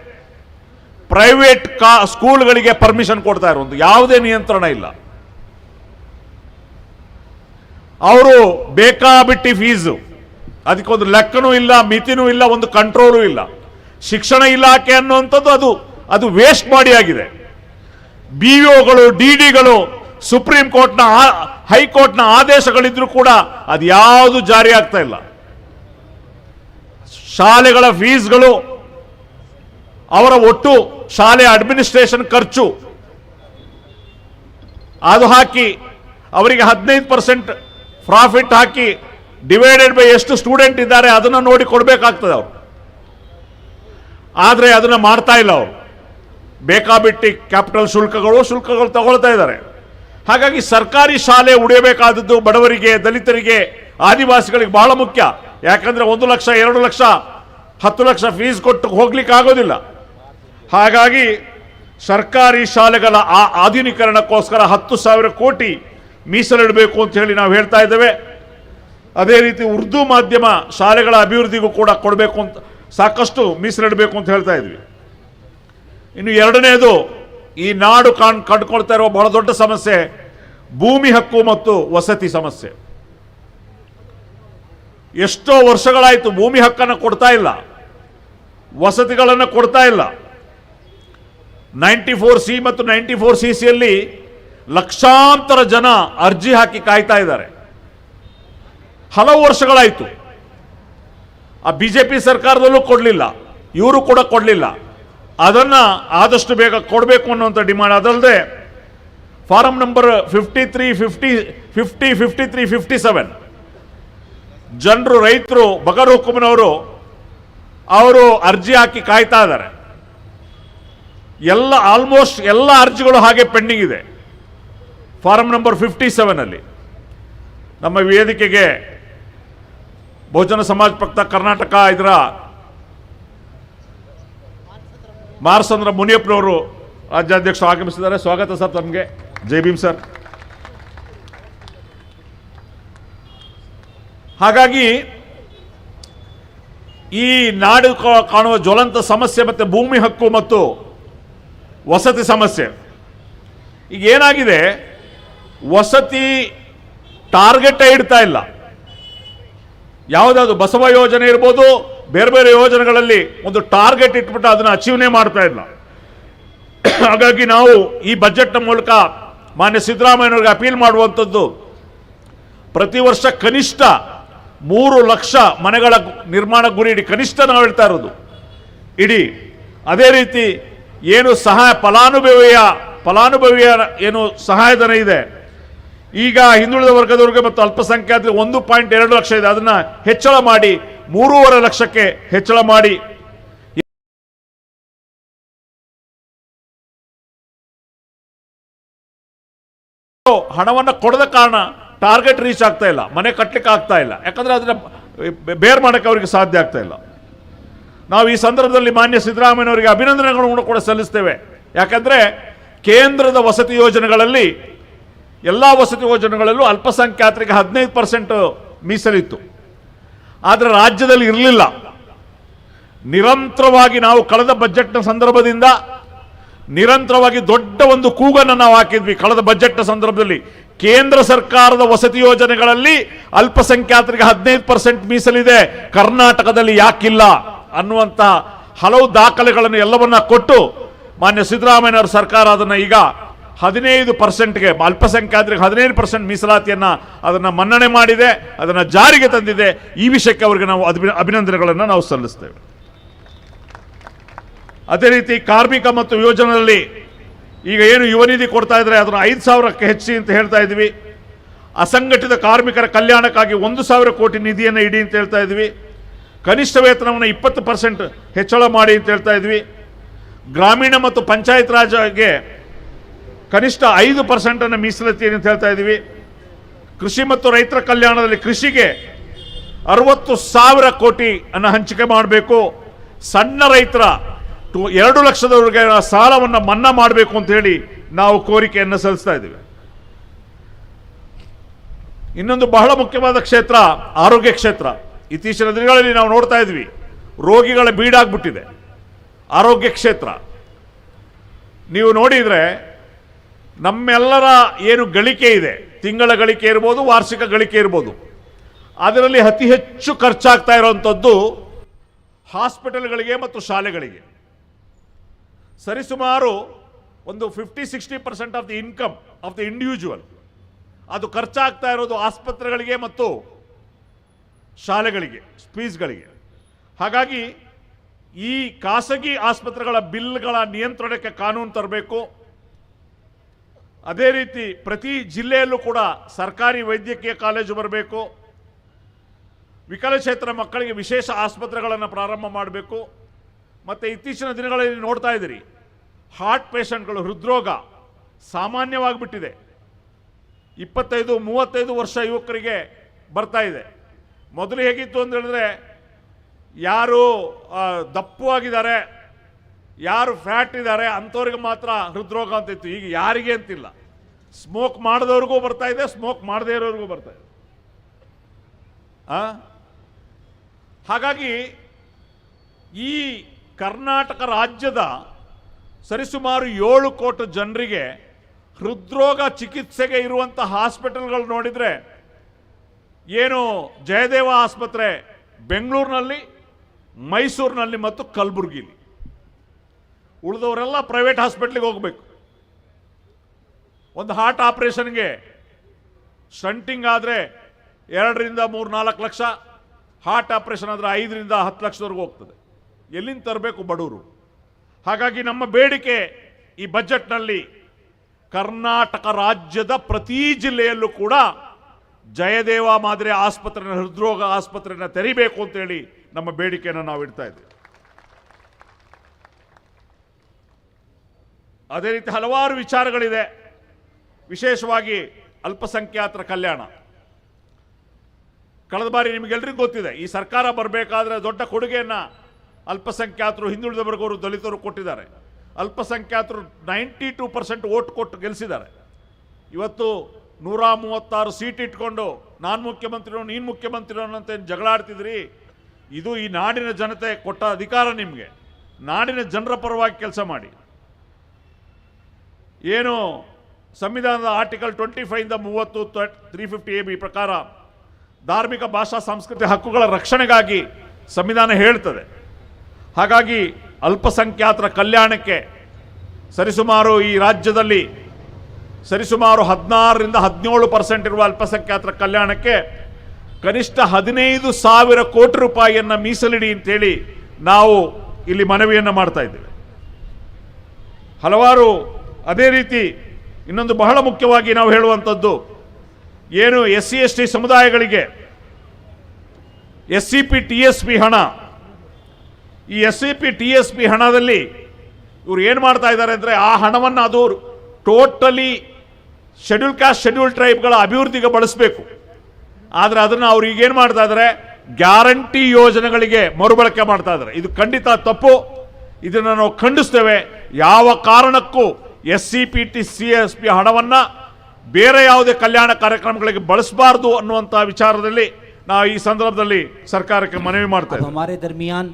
ಪ್ರೈವೇಟ್ ಕಾ ಸ್ಕೂಲ್ಗಳಿಗೆ ಪರ್ಮಿಷನ್ ಕೊಡ್ತಾ ಇರೋದು ಯಾವುದೇ ನಿಯಂತ್ರಣ ಇಲ್ಲ. ಅವರು ಬೇಕಾಬಿಟ್ಟಿ ಫೀಸು. ಅದಕ್ಕೊಂದು ಲೆಕ್ಕನೂ ಇಲ್ಲ, ಮಿತಿನೂ ಇಲ್ಲ, ಒಂದು ಕಂಟ್ರೋಲು ಇಲ್ಲ. ಶಿಕ್ಷಣ ಇಲಾಖೆ ಅನ್ನುವಂಥದ್ದು ಅದು ಅದು ವೇಸ್ಟ್ ಮಾಡಿ ಆಗಿದೆ. ಬಿ ಒಗಳು ಡಿ ಡಿಗಳು ಸುಪ್ರೀಂ ಕೋರ್ಟ್ನ ಹೈಕೋರ್ಟ್ನ ಆದೇಶಗಳಿದ್ರೂ ಕೂಡ ಅದು ಯಾವುದು ಜಾರಿ ಆಗ್ತಾ ಇಲ್ಲ. ಶಾಲೆಗಳ ಫೀಸ್ಗಳು, ಅವರ ಒಟ್ಟು ಶಾಲೆ ಅಡ್ಮಿನಿಸ್ಟ್ರೇಷನ್ ಖರ್ಚು, ಅದು ಹಾಕಿ ಅವರಿಗೆ ಹದಿನೈದು ಪರ್ಸೆಂಟ್ ಪ್ರಾಫಿಟ್ ಹಾಕಿ ಡಿವೈಡೆಡ್ ಬೈ ಎಷ್ಟು ಸ್ಟೂಡೆಂಟ್ ಇದ್ದಾರೆ ಅದನ್ನು ನೋಡಿ ಕೊಡಬೇಕಾಗ್ತದೆ ಅವರು. ಆದರೆ ಅದನ್ನು ಮಾಡ್ತಾ ಇಲ್ಲ ಅವರು. ಬೇಕಾಬಿಟ್ಟಿ ಕ್ಯಾಪಿಟಲ್ ಶುಲ್ಕಗಳು ಶುಲ್ಕಗಳು ತಗೊಳ್ತಾ ಇದ್ದಾರೆ. ಹಾಗಾಗಿ ಸರ್ಕಾರಿ ಶಾಲೆ ಉಳಿಯಬೇಕಾದದ್ದು ಬಡವರಿಗೆ, ದಲಿತರಿಗೆ, ಆದಿವಾಸಿಗಳಿಗೆ ಬಹಳ ಮುಖ್ಯ. ಯಾಕಂದ್ರೆ ಒಂದು ಲಕ್ಷ, ಎರಡು ಲಕ್ಷ, ಹತ್ತು ಲಕ್ಷ ಫೀಸ್ ಕೊಟ್ಟು ಹೋಗ್ಲಿಕ್ಕೆ ಆಗೋದಿಲ್ಲ. ಹಾಗಾಗಿ ಸರ್ಕಾರಿ ಶಾಲೆಗಳ ಆ ಆಧುನೀಕರಣಕ್ಕೋಸ್ಕರ ಹತ್ತು ಸಾವಿರ ಕೋಟಿ ಮೀಸಲಿಡಬೇಕು ಅಂತ ಹೇಳಿ ನಾವು ಹೇಳ್ತಾ ಇದ್ದೇವೆ. ಅದೇ ರೀತಿ ಉರ್ದು ಮಾಧ್ಯಮ ಶಾಲೆಗಳ ಅಭಿವೃದ್ಧಿಗೂ ಕೂಡ ಕೊಡಬೇಕು ಅಂತ ಸಾಕಷ್ಟು ಮೀಸಲಿಡಬೇಕು ಅಂತ ಹೇಳ್ತಾ ಇದ್ವಿ. ಇನ್ನು ಎರಡನೇದು ಈ ನಾಡು ಕಾಣ್, ಕಂಡುಕೊಳ್ತಾ ಇರುವ ಬಹಳ ದೊಡ್ಡ ಸಮಸ್ಯೆ, ಭೂಮಿ ಹಕ್ಕು ಮತ್ತು ವಸತಿ ಸಮಸ್ಯೆ. ಎಷ್ಟೋ ವರ್ಷಗಳಾಯಿತು ಭೂಮಿ ಹಕ್ಕನ್ನು ಕೊಡ್ತಾ ಇಲ್ಲ, ವಸತಿಗಳನ್ನು ಕೊಡ್ತಾ ಇಲ್ಲ. ನೈಂಟಿ ಫೋರ್ ಸಿ ಮತ್ತು ನೈಂಟಿ ಫೋರ್ ಸಿ ಸಿಯಲ್ಲಿ ಲಕ್ಷಾಂತರ ಜನ ಅರ್ಜಿ ಹಾಕಿ ಕಾಯ್ತಾ ಇದ್ದಾರೆ. ಹಲವು ವರ್ಷಗಳಾಯಿತು. ಆ ಬಿ ಜೆ ಪಿ ಸರ್ಕಾರದಲ್ಲೂ ಕೊಡಲಿಲ್ಲ, ಇವರು ಕೂಡ ಕೊಡಲಿಲ್ಲ. ಅದನ್ನು ಆದಷ್ಟು ಬೇಗ ಕೊಡಬೇಕು ಅನ್ನುವಂಥ ಡಿಮಾಂಡ್ ಅದಲ್ಲದೆ form number fifty three fifty fifty fifty three fifty seven ಜನರು, ರೈತರು, ಬಗರ್ ಹುಕುಮನವರು, ಅವರು ಅರ್ಜಿ ಹಾಕಿ ಕಾಯ್ತಾ ಇದ್ದಾರೆ. ಎಲ್ಲ ಆಲ್ಮೋಸ್ಟ್ ಎಲ್ಲ ಅರ್ಜಿಗಳು ಹಾಗೆ ಪೆಂಡಿಂಗ್ ಇದೆ. ಫಾರಂ ನಂಬರ್ ಫಿಫ್ಟಿ ಸೆವೆನಲ್ಲಿ ನಮ್ಮ ವೇದಿಕೆಗೆ ಬಹುಜನ ಸಮಾಜ ಪಕ್ಷ ಕರ್ನಾಟಕ ಇದರ ಮಾರ್ಸಂದ್ರ ಮುನಿಯಪ್ಪನವರು ರಾಜ್ಯಾಧ್ಯಕ್ಷರು ಆಗಮಿಸಿದ್ದಾರೆ. ಸ್ವಾಗತ ಸರ್ ತಮಗೆ. ಜೈ ಭೀಮ್ ಸರ್. ಹಾಗಾಗಿ ಈ ನಾಡು ಕಾಣುವ ಜ್ವಲಂತ ಸಮಸ್ಯೆ ಮತ್ತು ಭೂಮಿ ಹಕ್ಕು ಮತ್ತು ವಸತಿ ಸಮಸ್ಯೆ. ಈಗ ಏನಾಗಿದೆ? ವಸತಿ ಟಾರ್ಗೆಟೇ ಇಡ್ತಾ ಇಲ್ಲ. ಯಾವುದಾದ್ರು ಬಸವ ಯೋಜನೆ ಇರ್ಬೋದು ಬೇರೆ ಬೇರೆ ಯೋಜನೆಗಳಲ್ಲಿ ಒಂದು ಟಾರ್ಗೆಟ್ ಇಟ್ಬಿಟ್ಟು ಅದನ್ನು ಅಚೀವ್ನೇ ಮಾಡ್ತಾ ಇಲ್ಲ. ಹಾಗಾಗಿ ನಾವು ಈ ಬಜೆಟ್ನ ಮೂಲಕ ಮಾನ್ಯ ಸಿದ್ದರಾಮಯ್ಯನವ್ರಿಗೆ ಅಪೀಲ್ ಮಾಡುವಂಥದ್ದು, ಪ್ರತಿ ವರ್ಷ ಕನಿಷ್ಠ ಮೂರು ಲಕ್ಷ ಮನೆಗಳ ನಿರ್ಮಾಣ ಗುರಿ ಇಡಿ ಕನಿಷ್ಠ ನಾವು ಹೇಳ್ತಾ ಇರೋದು. ಇಡೀ ಅದೇ ರೀತಿ ಏನು ಸಹಾಯ ಫಲಾನುಭವಿಯ ಫಲಾನುಭವಿಯ ಏನು ಸಹಾಯಧನ ಇದೆ. ಈಗ ಹಿಂದುಳಿದ ವರ್ಗದವ್ರಿಗೆ ಮತ್ತು ಅಲ್ಪಸಂಖ್ಯಾತರಿಗೆ ಒಂದು ಪಾಯಿಂಟ್ ಎರಡು ಲಕ್ಷ ಇದೆ. ಅದನ್ನು ಹೆಚ್ಚಳ ಮಾಡಿ ಮೂರುವರೆ ಲಕ್ಷಕ್ಕೆ ಹೆಚ್ಚಳ ಮಾಡಿ. ಹಣವನ್ನು ಕೊಡದ ಕಾರಣ ಟಾರ್ಗೆಟ್ ರೀಚ್ ಆಗ್ತಾ ಇಲ್ಲ, ಮನೆ ಕಟ್ಟಲಿಕ್ಕೆ ಆಗ್ತಾ ಇಲ್ಲ. ಯಾಕಂದ್ರೆ ಅದನ್ನ ಬೇರ್ ಮಾಡಕ್ಕೆ ಅವರಿಗೆ ಸಾಧ್ಯ ಆಗ್ತಾ ಇಲ್ಲ. ನಾವು ಈ ಸಂದರ್ಭದಲ್ಲಿ ಮಾನ್ಯ ಸಿದ್ದರಾಮಯ್ಯನವರಿಗೆ ಅಭಿನಂದನೆಗಳನ್ನು ಕೂಡ ಸಲ್ಲಿಸ್ತೇವೆ. ಯಾಕಂದ್ರೆ ಕೇಂದ್ರದ ವಸತಿ ಯೋಜನೆಗಳಲ್ಲಿ ಎಲ್ಲ ವಸತಿ ಯೋಜನೆಗಳಲ್ಲೂ ಅಲ್ಪಸಂಖ್ಯಾತರಿಗೆ ಹದಿನೈದು ಪರ್ಸೆಂಟ್ ಮೀಸಲಿತ್ತು. ಆದರೆ ರಾಜ್ಯದಲ್ಲಿ ಇರಲಿಲ್ಲ. ನಿರಂತರವಾಗಿ ನಾವು ಕಳೆದ ಬಜೆಟ್ನ ಸಂದರ್ಭದಿಂದ ನಿರಂತರವಾಗಿ ದೊಡ್ಡ ಒಂದು ಕೂಗನ್ನು ನಾವು ಹಾಕಿದ್ವಿ ಕಳೆದ ಬಜೆಟ್ನ ಸಂದರ್ಭದಲ್ಲಿ. ಕೇಂದ್ರ ಸರ್ಕಾರದ ವಸತಿ ಯೋಜನೆಗಳಲ್ಲಿ ಅಲ್ಪಸಂಖ್ಯಾತರಿಗೆ ಹದಿನೈದು ಪರ್ಸೆಂಟ್ ಮೀಸಲಿದೆ. ಕರ್ನಾಟಕದಲ್ಲಿ ಯಾಕಿಲ್ಲ ಅನ್ನುವಂಥ ಹಲವು ದಾಖಲೆಗಳನ್ನು ಎಲ್ಲವನ್ನ ಕೊಟ್ಟು ಮಾನ್ಯ ಸಿದ್ದರಾಮಯ್ಯನವರ ಸರ್ಕಾರ ಅದನ್ನು ಈಗ ಹದಿನೈದು ಪರ್ಸೆಂಟ್ಗೆ, ಅಲ್ಪಸಂಖ್ಯಾತರಿಗೆ ಹದಿನೈದು ಪರ್ಸೆಂಟ್ ಮೀಸಲಾತಿಯನ್ನ ಅದನ್ನು ಮನ್ನಣೆ ಮಾಡಿದೆ, ಅದನ್ನು ಜಾರಿಗೆ ತಂದಿದೆ. ಈ ವಿಷಯಕ್ಕೆ ಅವರಿಗೆ ನಾವು ಅಭಿನ- ಅಭಿನಂದನೆಗಳನ್ನು ನಾವು ಸಲ್ಲಿಸ್ತೇವೆ. ಅದೇ ರೀತಿ ಕಾರ್ಮಿಕ ಮತ್ತು ಯೋಜನೆಯಲ್ಲಿ ಈಗ ಏನು ಯುವ ನಿಧಿ ಕೊಡ್ತಾ ಇದ್ರೆ ಅದನ್ನು ಐದು ಸಾವಿರಕ್ಕೆ ಹೆಚ್ಚಿ ಅಂತ ಹೇಳ್ತಾ ಇದ್ವಿ. ಅಸಂಘಟಿತ ಕಾರ್ಮಿಕರ ಕಲ್ಯಾಣಕ್ಕಾಗಿ ಒಂದು ಸಾವಿರ ಕೋಟಿ ನಿಧಿಯನ್ನು ಇಡಿ ಅಂತ ಹೇಳ್ತಾ ಇದ್ವಿ. ಕನಿಷ್ಠ ವೇತನವನ್ನು ಇಪ್ಪತ್ತು ಪರ್ಸೆಂಟ್ ಹೆಚ್ಚಳ ಮಾಡಿ ಅಂತ ಹೇಳ್ತಾ ಇದ್ವಿ. ಗ್ರಾಮೀಣ ಮತ್ತು ಪಂಚಾಯತ್ ರಾಜ್ಗೆ ಕನಿಷ್ಠ ಐದು ಪರ್ಸೆಂಟನ್ನು ಮೀಸಲಾತಿ ಅಂತ ಹೇಳ್ತಾ ಇದ್ದೀವಿ ಕೃಷಿ ಮತ್ತು ರೈತರ ಕಲ್ಯಾಣದಲ್ಲಿ ಕೃಷಿಗೆ ಅರವತ್ತು ಸಾವಿರ ಕೋಟಿ ಅನ್ನು ಹಂಚಿಕೆ ಮಾಡಬೇಕು. ಸಣ್ಣ ರೈತರ ಎರಡು ಲಕ್ಷದವರೆಗೆ ಸಾಲವನ್ನು ಮನ್ನಾ ಮಾಡಬೇಕು ಅಂತ ಹೇಳಿ ನಾವು ಕೋರಿಕೆಯನ್ನು ಸಲ್ಲಿಸ್ತಾ ಇದ್ದೀವಿ ಇನ್ನೊಂದು ಬಹಳ ಮುಖ್ಯವಾದ ಕ್ಷೇತ್ರ ಆರೋಗ್ಯ ಕ್ಷೇತ್ರ. ಇತ್ತೀಚಿನ ದಿನಗಳಲ್ಲಿ ನಾವು ನೋಡ್ತಾ ಇದ್ವಿ. ರೋಗಿಗಳ ಬೀಡಾಗ್ಬಿಟ್ಟಿದೆ. ಆರೋಗ್ಯ ಕ್ಷೇತ್ರ. ನೀವು ನೋಡಿದರೆ ನಮ್ಮೆಲ್ಲರ ಏನು ಗಳಿಕೆ ಇದೆ, ತಿಂಗಳ ಗಳಿಕೆ ಇರ್ಬೋದು, ವಾರ್ಷಿಕ ಗಳಿಕೆ ಇರ್ಬೋದು, ಅದರಲ್ಲಿ ಅತಿ ಹೆಚ್ಚು ಖರ್ಚಾಗ್ತಾ ಇರುವಂಥದ್ದು ಹಾಸ್ಪಿಟಲ್ಗಳಿಗೆ ಮತ್ತು ಶಾಲೆಗಳಿಗೆ. ಸರಿಸುಮಾರು ಒಂದು fifty sixty percent of the income of the individual ಅದು ಖರ್ಚಾಗ್ತಾ ಇರೋದು ಆಸ್ಪತ್ರೆಗಳಿಗೆ ಮತ್ತು ಶಾಲೆಗಳಿಗೆ, ಫೀಸ್ಗಳಿಗೆ. ಹಾಗಾಗಿ ಈ ಖಾಸಗಿ ಆಸ್ಪತ್ರೆಗಳ ಬಿಲ್ಗಳ ನಿಯಂತ್ರಣಕ್ಕೆ ಕಾನೂನು ತರಬೇಕು. ಅದೇ ರೀತಿ ಪ್ರತಿ ಜಿಲ್ಲೆಯಲ್ಲೂ ಕೂಡ ಸರ್ಕಾರಿ ವೈದ್ಯಕೀಯ ಕಾಲೇಜು ಬರಬೇಕು. ವಿಕಲಚೇತನ ಮಕ್ಕಳಿಗೆ ವಿಶೇಷ ಆಸ್ಪತ್ರೆಗಳನ್ನು ಪ್ರಾರಂಭ ಮಾಡಬೇಕು. ಮತ್ತು ಇತ್ತೀಚಿನ ದಿನಗಳಲ್ಲಿ ನೋಡ್ತಾ ಇದ್ದೀರಿ ಹಾರ್ಟ್ ಪೇಷಂಟ್ಗಳು ಹೃದ್ರೋಗ ಸಾಮಾನ್ಯವಾಗಿಬಿಟ್ಟಿದೆ. ಇಪ್ಪತ್ತೈದು, ಮೂವತ್ತೈದು ವರ್ಷ ಯುವಕರಿಗೆ ಬರ್ತಾ ಇದೆ. ಮೊದಲು ಹೇಗಿತ್ತು ಅಂತ ಹೇಳಿದ್ರೆ, ಯಾರು ದಪ್ಪವಾಗಿದ್ದಾರೆ ಯಾರು ಫ್ಯಾಟ್ ಇದ್ದಾರೆ ಅಂಥವ್ರಿಗೆ ಮಾತ್ರ ಹೃದ್ರೋಗ ಅಂತ ಇತ್ತು. ಈಗ ಯಾರಿಗೆ ಅಂತಿಲ್ಲ. ಸ್ಮೋಕ್ ಮಾಡಿದವ್ರಿಗೂ ಬರ್ತಾ ಇದೆ ಸ್ಮೋಕ್ ಮಾಡದೇ ಇರೋರಿಗೂ ಬರ್ತಾ ಇದೆ? ಹಾಗಾಗಿ ಈ ಕರ್ನಾಟಕ ರಾಜ್ಯದ ಸರಿಸುಮಾರು ಏಳು ಕೋಟಿ ಜನರಿಗೆ ಹೃದ್ರೋಗ ಚಿಕಿತ್ಸೆಗೆ ಇರುವಂಥ ಹಾಸ್ಪಿಟಲ್ಗಳು ನೋಡಿದರೆ ಏನು ಜಯದೇವ ಆಸ್ಪತ್ರೆ ಬೆಂಗಳೂರಿನಲ್ಲಿ, ಮೈಸೂರಿನಲ್ಲಿ ಮತ್ತು ಕಲಬುರಗಿಲಿ. ಉಳಿದವರೆಲ್ಲ ಪ್ರೈವೇಟ್ ಹಾಸ್ಪಿಟ್ಲಿಗೆ ಹೋಗಬೇಕು. ಒಂದು ಹಾರ್ಟ್ ಆಪ್ರೇಷನ್ಗೆ ಸ್ಟಂಟಿಂಗ್ ಆದರೆ ಎರಡರಿಂದ ಮೂರು ನಾಲ್ಕು ಲಕ್ಷ, ಹಾರ್ಟ್ ಆಪರೇಷನ್ ಆದರೆ ಐದರಿಂದ ಹತ್ತು ಲಕ್ಷದವರೆಗೂ ಹೋಗ್ತದೆ. ಎಲ್ಲಿಂದ ತರಬೇಕು ಬಡವರು? ಹಾಗಾಗಿ ನಮ್ಮ ಬೇಡಿಕೆ ಈ ಬಜೆಟ್ನಲ್ಲಿ ಕರ್ನಾಟಕ ರಾಜ್ಯದ ಪ್ರತಿ ಜಿಲ್ಲೆಯಲ್ಲೂ ಕೂಡ ಜಯದೇವ ಮಾದರಿ ಆಸ್ಪತ್ರೆನ, ಹೃದ್ರೋಗ ಆಸ್ಪತ್ರೆನ ತೆರಿಬೇಕು ಅಂತೇಳಿ ನಮ್ಮ ಬೇಡಿಕೆಯನ್ನು ನಾವು ಇಡ್ತಾ ಇದ್ದೇವೆ. ಅದೇ ರೀತಿ ಹಲವಾರು ವಿಚಾರಗಳಿದೆ. ವಿಶೇಷವಾಗಿ ಅಲ್ಪಸಂಖ್ಯಾತರ ಕಲ್ಯಾಣ. ಕಳೆದ ಬಾರಿ ನಿಮಗೆಲ್ರಿಗೂ ಗೊತ್ತಿದೆ, ಈ ಸರ್ಕಾರ ಬರಬೇಕಾದ್ರೆ ದೊಡ್ಡ ಕೊಡುಗೆಯನ್ನು ಅಲ್ಪಸಂಖ್ಯಾತರು ಹಿಂದುಳಿದ ವರ್ಗವರು ದಲಿತರು ಕೊಟ್ಟಿದ್ದಾರೆ. ಅಲ್ಪಸಂಖ್ಯಾತರು ನೈಂಟಿ ಟೂ ಪರ್ಸೆಂಟ್ ಓಟ್ ಕೊಟ್ಟು ಗೆಲ್ಲಿಸಿದ್ದಾರೆ ಇವತ್ತು ನೂರ ಮೂವತ್ತಾರು ಸೀಟ್ ಇಟ್ಕೊಂಡು ನಾನು ಮುಖ್ಯಮಂತ್ರಿನೋ, ನೀನು ಮುಖ್ಯಮಂತ್ರಿನೋ ಅಂತ ಏನು ಜಗಳ ಆಡ್ತಿದ್ರಿ ಇದು ಈ ನಾಡಿನ ಜನತೆ ಕೊಟ್ಟ ಅಧಿಕಾರ ನಿಮಗೆ. ನಾಡಿನ ಜನರ ಪರವಾಗಿ ಕೆಲಸ ಮಾಡಿ. ಏನು? ಸಂವಿಧಾನದ ಆರ್ಟಿಕಲ್ ಟ್ವೆಂಟಿ ಫೈವಿಂದ ಮೂವತ್ತು ತ್ರೀ ಫಿಫ್ಟಿ ಎ ಬಿ ಪ್ರಕಾರ ಧಾರ್ಮಿಕ ಭಾಷಾ ಸಂಸ್ಕೃತಿ ಹಕ್ಕುಗಳ ರಕ್ಷಣೆಗಾಗಿ ಸಂವಿಧಾನ ಹೇಳ್ತದೆ. ಹಾಗಾಗಿ ಅಲ್ಪಸಂಖ್ಯಾತರ ಕಲ್ಯಾಣಕ್ಕೆ ಸರಿಸುಮಾರು ಈ ರಾಜ್ಯದಲ್ಲಿ ಸರಿಸುಮಾರು ಹದಿನಾರರಿಂದ ಹದಿನೇಳು ಪರ್ಸೆಂಟ್ ಇರುವ ಅಲ್ಪಸಂಖ್ಯಾತರ ಕಲ್ಯಾಣಕ್ಕೆ ಕನಿಷ್ಠ ಹದಿನೈದು ಸಾವಿರ ಕೋಟಿ ರೂಪಾಯಿಯನ್ನು ಮೀಸಲಿಡಿ ಅಂತೇಳಿ ನಾವು ಇಲ್ಲಿ ಮನವಿಯನ್ನು ಮಾಡ್ತಾ ಇದ್ದೇವೆ. ಹಲವಾರು ಅದೇ ರೀತಿ ಇನ್ನೊಂದು ಬಹಳ ಮುಖ್ಯವಾಗಿ ನಾವು ಹೇಳುವಂಥದ್ದು, ಏನು ಎಸ್ ಸಿ ಎಸ್ ಟಿ ಸಮುದಾಯಗಳಿಗೆ S C P T S P ಹಣ. ಈ S C P T S P ಹಣದಲ್ಲಿ ಇವ್ರು ಏನು ಮಾಡ್ತಾ ಇದ್ದಾರೆ ಅಂದರೆ ಆ ಹಣವನ್ನು ಅದು ಟೋಟಲಿ ಶೆಡ್ಯೂಲ್ ಕಾಸ್ಟ್ ಶೆಡ್ಯೂಲ್ ಟ್ರೈಬ್ಗಳ ಅಭಿವೃದ್ಧಿಗೆ ಬಳಸಬೇಕು. ಆದರೆ ಅದನ್ನು ಅವ್ರು ಈಗೇನು ಮಾಡ್ತಾ ಇದ್ದಾರೆ ಗ್ಯಾರಂಟಿ ಯೋಜನೆಗಳಿಗೆ ಮರುಬಳಕೆ ಮಾಡ್ತಾ ಇದ್ದಾರೆ ಇದು ಖಂಡಿತ ತಪ್ಪು. ಇದನ್ನು ನಾವು ಖಂಡಿಸ್ತೇವೆ. ಯಾವ ಕಾರಣಕ್ಕೂ S C P T C S P ಹಣವನ್ನು ಬೇರೆ ಯಾವುದೇ ಕಲ್ಯಾಣ ಕಾರ್ಯಕ್ರಮಗಳಿಗೆ ಬಳಸಬಾರ್ದು ಅನ್ನುವಂಥ ವಿಚಾರದಲ್ಲಿ ನಾವು ಈ ಸಂದರ್ಭದಲ್ಲಿ ಸರ್ಕಾರಕ್ಕೆ ಮನವಿ ಮಾಡ್ತಾ अब ಇದ್ದೇವೆ हमारे दरमियान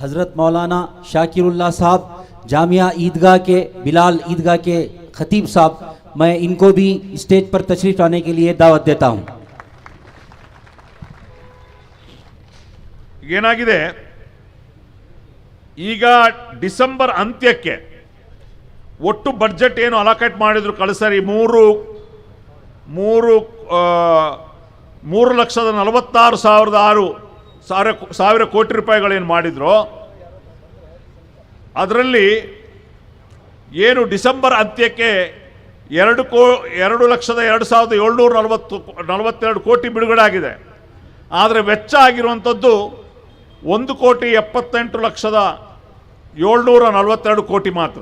हजरत मौलाना शाकिरुल्लाह साहब जामिया ईदगाह के बिलाल ईदगाह के खतीब साहब मैं इनको भी स्टेज पर तशरीफ लाने के लिए दावत देता हूँ ಏನಾಗಿದೆ ಈಗ ಡಿಸೆಂಬರ್ ಅಂತ್ಯಕ್ಕೆ ಒಟ್ಟು ಬಡ್ಜೆಟ್ ಏನು ಅಲೋಕೇಟ್ ಮಾಡಿದ್ರು ಕಳಿಸರಿ? ಮೂರು ಮೂರು ಮೂರು ಲಕ್ಷದ ನಲವತ್ತಾರು ಸಾವಿರದ ಆರು ಸಾವಿರ ಸಾವಿರ ಕೋಟಿ ರೂಪಾಯಿಗಳೇನು ಮಾಡಿದ್ರು, ಅದರಲ್ಲಿ ಏನು ಡಿಸೆಂಬರ್ ಅಂತ್ಯಕ್ಕೆ ಎರಡು ಕೋ, ಎರಡು ಲಕ್ಷದ ಎರಡು ಸಾವಿರದ ಏಳ್ನೂರ ನಲವತ್ತು, ನಲವತ್ತೆರಡು ಕೋಟಿ ಬಿಡುಗಡೆ ಆಗಿದೆ. ಆದರೆ ವೆಚ್ಚ ಆಗಿರುವಂಥದ್ದು ಒಂದು ಕೋಟಿ ಎಪ್ಪತ್ತೆಂಟು ಲಕ್ಷದ ಏಳ್ನೂರ ನಲವತ್ತೆರಡು ಕೋಟಿ ಮಾತ್ರ.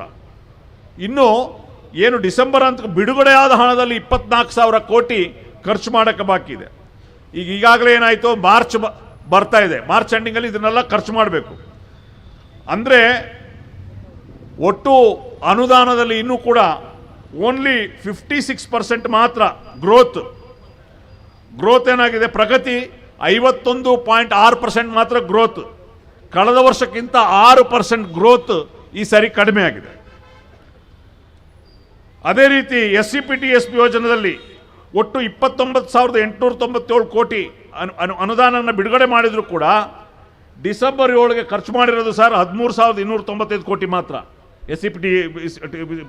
ಇನ್ನು ಏನು ಡಿಸೆಂಬರ್ ಅಂತ ಬಿಡುಗಡೆಯಾದ ಹಣದಲ್ಲಿ ಇಪ್ಪತ್ನಾಲ್ಕು ಸಾವಿರ ಕೋಟಿ ಖರ್ಚು ಮಾಡೋಕ್ಕೆ ಬಾಕಿ ಇದೆ. ಈಗ ಈಗಾಗಲೇ ಏನಾಯಿತು? ಮಾರ್ಚ್ ಬರ್ತಾ ಇದೆ. ಮಾರ್ಚ್ ಎಂಡಿಂಗಲ್ಲಿ ಇದನ್ನೆಲ್ಲ ಖರ್ಚು ಮಾಡಬೇಕು. ಅಂದರೆ ಒಟ್ಟು ಅನುದಾನದಲ್ಲಿ ಇನ್ನೂ ಕೂಡ ಓನ್ಲಿ ಫಿಫ್ಟಿ ಸಿಕ್ಸ್ ಪರ್ಸೆಂಟ್ ಮಾತ್ರ ಗ್ರೋತ್ ಗ್ರೋತ್ ಏನಾಗಿದೆ? ಪ್ರಗತಿ ಐವತ್ತೊಂದು ಪಾಯಿಂಟ್ ಆರು ಪರ್ಸೆಂಟ್ ಮಾತ್ರ ಗ್ರೋತ್ ಕಳೆದ ವರ್ಷಕ್ಕಿಂತ ಆರು ಪರ್ಸೆಂಟ್ ಗ್ರೋತ್ ಈ ಸರಿ ಕಡಿಮೆ ಆಗಿದೆ. ಅದೇ ರೀತಿ S C P T S ಯೋಜನೆಯಲ್ಲಿ ಒಟ್ಟು ಇಪ್ಪತ್ತೊಂಬತ್ತು ಸಾವಿರದ ಎಂಟುನೂರ ತೊಂಬತ್ತೇಳು ಕೋಟಿ ಅನು ಅನು, ಅನುದಾನವನ್ನು ಬಿಡುಗಡೆ ಮಾಡಿದರೂ ಕೂಡ ಡಿಸೆಂಬರ್ ಏಳಿಗೆ ಖರ್ಚು ಮಾಡಿರೋದು ಸರ್ ಹದಿಮೂರು ಸಾವಿರದ ಇನ್ನೂರ ತೊಂಬತ್ತೈದು ಕೋಟಿ ಮಾತ್ರ ಎಸ್ ಸಿ ಪಿ ಟಿ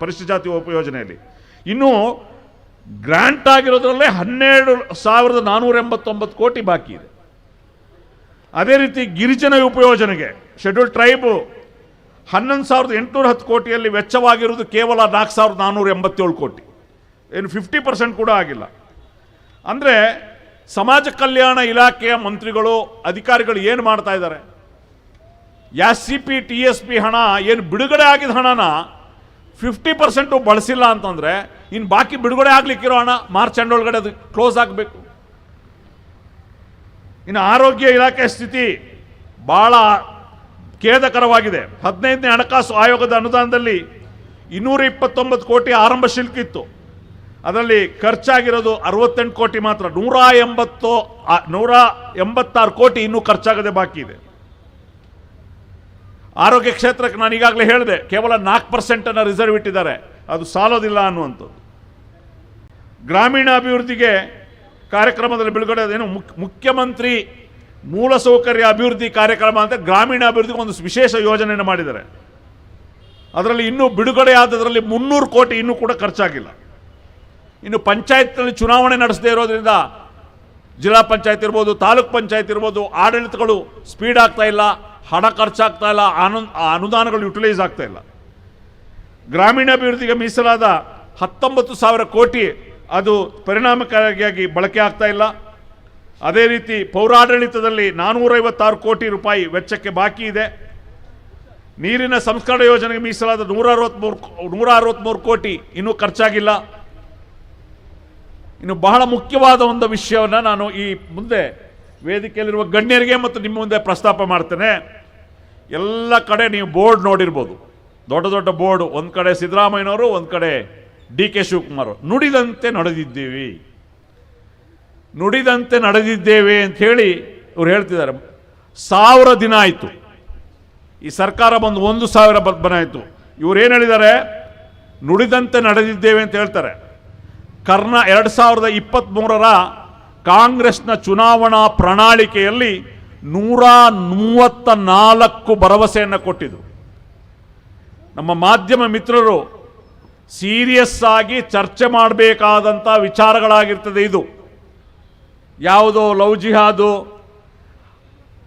ಪರಿಶಿಷ್ಟ ಜಾತಿ ಉಪಯೋಜನೆಯಲ್ಲಿ ಇನ್ನು ಗ್ರ್ಯಾಂಟ್ ಆಗಿರೋದ್ರಲ್ಲೇ ಹನ್ನೆರಡು ಸಾವಿರದ ನಾನ್ನೂರ ಎಂಬತ್ತೊಂಬತ್ತು ಕೋಟಿ ಬಾಕಿ ಇದೆ. ಅದೇ ರೀತಿ ಗಿರಿಜನ ಉಪಯೋಜನೆಗೆ ಶೆಡ್ಯೂಲ್ ಟ್ರೈಬು ಹನ್ನೊಂದು ಸಾವಿರದ ಎಂಟುನೂರ ಹತ್ತು ಕೋಟಿಯಲ್ಲಿ ವೆಚ್ಚವಾಗಿರುವುದು ಕೇವಲ ನಾಲ್ಕು ಸಾವಿರದ ನಾನ್ನೂರ ಎಂಬತ್ತೇಳು ಕೋಟಿ. ಏನು ಫಿಫ್ಟಿ ಪರ್ಸೆಂಟ್ ಕೂಡ ಆಗಿಲ್ಲ. ಅಂದರೆ ಸಮಾಜ ಕಲ್ಯಾಣ ಇಲಾಖೆಯ ಮಂತ್ರಿಗಳು, ಅಧಿಕಾರಿಗಳು ಏನು ಮಾಡ್ತಾ ಇದ್ದಾರೆ? S C P T S P ಹಣ ಏನು ಬಿಡುಗಡೆ ಆಗಿದ ಹಣನ ಫಿಫ್ಟಿ ಪರ್ಸೆಂಟು ಬಳಸಿಲ್ಲ ಅಂತಂದರೆ ಇನ್ನು ಬಾಕಿ ಬಿಡುಗಡೆ ಆಗ್ಲಿಕ್ಕಿರೋ ಹಣ ಮಾರ್ಚ್ ಎಂಡ್ ಒಳಗಡೆ ಅದು ಕ್ಲೋಸ್ ಆಗಬೇಕು. ಇನ್ನು ಆರೋಗ್ಯ ಇಲಾಖೆ ಸ್ಥಿತಿ ಭಾಳ ಖೇದಕರವಾಗಿದೆ. ಹದಿನೈದನೇ ಹಣಕಾಸು ಆಯೋಗದ ಅನುದಾನದಲ್ಲಿ ಇನ್ನೂರ ಇಪ್ಪತ್ತೊಂಬತ್ತು ಕೋಟಿ ಆರಂಭ ಶುಲ್ಕ ಇತ್ತು. ಅದರಲ್ಲಿ ಖರ್ಚಾಗಿರೋದು ಅರವತ್ತೆಂಟು ಕೋಟಿ ಮಾತ್ರ. ನೂರ ಎಂಬತ್ತು ನೂರ ಎಂಬತ್ತಾರು ಕೋಟಿ ಇನ್ನೂ ಖರ್ಚಾಗದೆ ಬಾಕಿ ಇದೆ. ಆರೋಗ್ಯ ಕ್ಷೇತ್ರಕ್ಕೆ ನಾನು ಈಗಾಗಲೇ ಹೇಳಿದೆ, ಕೇವಲ ನಾಲ್ಕು ಪರ್ಸೆಂಟನ್ನು ರಿಸರ್ವ್ ಇಟ್ಟಿದ್ದಾರೆ. ಅದು ಸಾಲೋದಿಲ್ಲ ಅನ್ನುವಂಥದ್ದು. ಗ್ರಾಮೀಣ ಅಭಿವೃದ್ಧಿಗೆ ಕಾರ್ಯಕ್ರಮದಲ್ಲಿ ಬಿಡುಗಡೆ ಏನು ಮುಖ್ಯ ಮುಖ್ಯಮಂತ್ರಿ ಮೂಲಸೌಕರ್ಯ ಅಭಿವೃದ್ಧಿ ಕಾರ್ಯಕ್ರಮ ಅಂತ ಗ್ರಾಮೀಣ ಅಭಿವೃದ್ಧಿಗೆ ಒಂದು ವಿಶೇಷ ಯೋಜನೆಯನ್ನು ಮಾಡಿದ್ದಾರೆ. ಅದರಲ್ಲಿ ಇನ್ನೂ ಬಿಡುಗಡೆ ಆದದರಲ್ಲಿ ಮುನ್ನೂರು ಕೋಟಿ ಇನ್ನೂ ಕೂಡ ಖರ್ಚಾಗಿಲ್ಲ. ಇನ್ನು ಪಂಚಾಯತ್ನಲ್ಲಿ ಚುನಾವಣೆ ನಡೆಸದೇ ಇರೋದ್ರಿಂದ ಜಿಲ್ಲಾ ಪಂಚಾಯತ್ ಇರ್ಬೋದು, ತಾಲೂಕ್ ಪಂಚಾಯತ್ ಇರ್ಬೋದು, ಆಡಳಿತಗಳು ಸ್ಪೀಡ್ ಆಗ್ತಾ ಇಲ್ಲ, ಹಣ ಖರ್ಚಾಗ್ತಾ ಇಲ್ಲ, ಅನು ಆ ಅನುದಾನಗಳು ಯುಟಿಲೈಸ್ ಆಗ್ತಾ ಇಲ್ಲ. ಗ್ರಾಮೀಣಾಭಿವೃದ್ಧಿಗೆ ಮೀಸಲಾದ ಹತ್ತೊಂಬತ್ತು ಸಾವಿರ ಕೋಟಿ ಅದು ಪರಿಣಾಮಕಾರಿಯಾಗಿ ಬಳಕೆ ಆಗ್ತಾ ಇಲ್ಲ. ಅದೇ ರೀತಿ ಪೌರಾಡಳಿತದಲ್ಲಿ ನಾನ್ನೂರೈವತ್ತಾರು ಕೋಟಿ ರೂಪಾಯಿ ವೆಚ್ಚಕ್ಕೆ ಬಾಕಿ ಇದೆ. ನೀರಿನ ಸಂಸ್ಕರಣ ಯೋಜನೆಗೆ ಮೀಸಲಾದ ನೂರ ಅರವತ್ತ್ಮೂರು ನೂರ ಅರವತ್ತ್ಮೂರು ಕೋಟಿ ಇನ್ನೂ ಖರ್ಚಾಗಿಲ್ಲ. ಇನ್ನು ಬಹಳ ಮುಖ್ಯವಾದ ಒಂದು ವಿಷಯವನ್ನು ನಾನು ಈ ಮುಂದೆ ವೇದಿಕೆಯಲ್ಲಿರುವ ಗಣ್ಯರಿಗೆ ಮತ್ತು ನಿಮ್ಮ ಮುಂದೆ ಪ್ರಸ್ತಾಪ ಮಾಡ್ತೇನೆ. ಎಲ್ಲ ಕಡೆ ನೀವು ಬೋರ್ಡ್ ನೋಡಿರ್ಬೋದು. ದೊಡ್ಡ ದೊಡ್ಡ ಬೋರ್ಡ್, ಒಂದು ಕಡೆ ಸಿದ್ದರಾಮಯ್ಯನವರು, ಒಂದು ಕಡೆ ಡಿ ಕೆ ಶಿವಕುಮಾರ್ ನುಡಿದಂತೆ ನಡೆದಿದ್ದೀವಿ. ನುಡಿದಂತೆ ನಡೆದಿದ್ದೇವೆ ಅಂತ ಹೇಳಿ ಇವ್ರು ಹೇಳ್ತಿದ್ದಾರೆ. ಸಾವಿರ ದಿನ ಆಯಿತು. ಈ ಸರ್ಕಾರ ಬಂದು ಒಂದು ಸಾವಿರ ಬನಾಯಿತು ಏನು ಹೇಳಿದ್ದಾರೆ? ನುಡಿದಂತೆ ನಡೆದಿದ್ದೇವೆ ಅಂತ ಹೇಳ್ತಾರೆ. ಕರ್ನಾ ಎರಡು ಸಾವಿರದ ಇಪ್ಪತ್ತ್ಮೂರರ ಕಾಂಗ್ರೆಸ್ನ ಚುನಾವಣಾ ಪ್ರಣಾಳಿಕೆಯಲ್ಲಿ ನೂರ ಮೂವತ್ತ ನಾಲ್ಕು ಭರವಸೆಯನ್ನು ಕೊಟ್ಟಿದ್ರು. ನಮ್ಮ ಮಾಧ್ಯಮ ಮಿತ್ರರು ಸೀರಿಯಸ್ ಆಗಿ ಚರ್ಚೆ ಮಾಡಬೇಕಾದಂಥ ವಿಚಾರಗಳಾಗಿರ್ತದೆ ಇದು. ಯಾವುದೋ ಲವ್ ಜಿಹಾದು,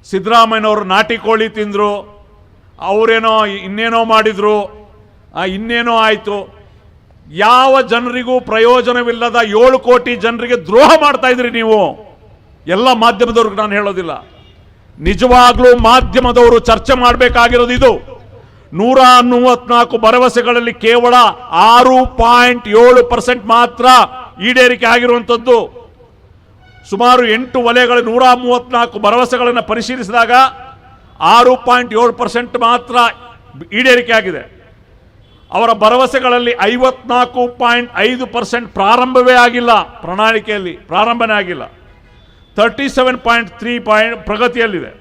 ಸಿದ್ದರಾಮಯ್ಯನವರು ನಾಟಿ ಕೋಳಿ ತಿಂದರು, ಅವರೇನೋ ಇನ್ನೇನೋ ಮಾಡಿದರು ಇನ್ನೇನೋ ಆಯಿತು. ಯಾವ ಜನರಿಗೂ ಪ್ರಯೋಜನವಿಲ್ಲದ ಏಳು ಕೋಟಿ ಜನರಿಗೆ ದ್ರೋಹ ಮಾಡ್ತಾ ಇದ್ರಿ ನೀವು. ಎಲ್ಲ ಮಾಧ್ಯಮದವ್ರಿಗೆ ನಾನು ಹೇಳೋದಿಲ್ಲ. ನಿಜವಾಗ್ಲೂ ಮಾಧ್ಯಮದವರು ಚರ್ಚೆ ಮಾಡಬೇಕಾಗಿರೋದು ಇದು. ನೂರ ಮೂವತ್ನಾಲ್ಕು ಭರವಸೆಗಳಲ್ಲಿ ಕೇವಲ ಆರು ಪಾಯಿಂಟ್ ಏಳು ಪರ್ಸೆಂಟ್ ಮಾತ್ರ ಈಡೇರಿಕೆ ಆಗಿರುವಂಥದ್ದು. ಸುಮಾರು ಎಂಟು ವಲಯಗಳ ನೂರ ಮೂವತ್ನಾಲ್ಕು ಭರವಸೆಗಳನ್ನು ಪರಿಶೀಲಿಸಿದಾಗ ಆರು ಪಾಯಿಂಟ್ ಏಳು ಪರ್ಸೆಂಟ್ ಮಾತ್ರ ಈಡೇರಿಕೆ ಆಗಿದೆ. ಅವರ ಭರವಸೆಗಳಲ್ಲಿ ಐವತ್ನಾಲ್ಕು ಪಾಯಿಂಟ್ ಐದು ಪರ್ಸೆಂಟ್ ಪ್ರಾರಂಭವೇ ಆಗಿಲ್ಲ, ಪ್ರಣಾಳಿಕೆಯಲ್ಲಿ ಪ್ರಾರಂಭನೇ ಆಗಿಲ್ಲ. Thirty seven point three point ಪ್ರಗತಿಯಲ್ಲಿದೆ.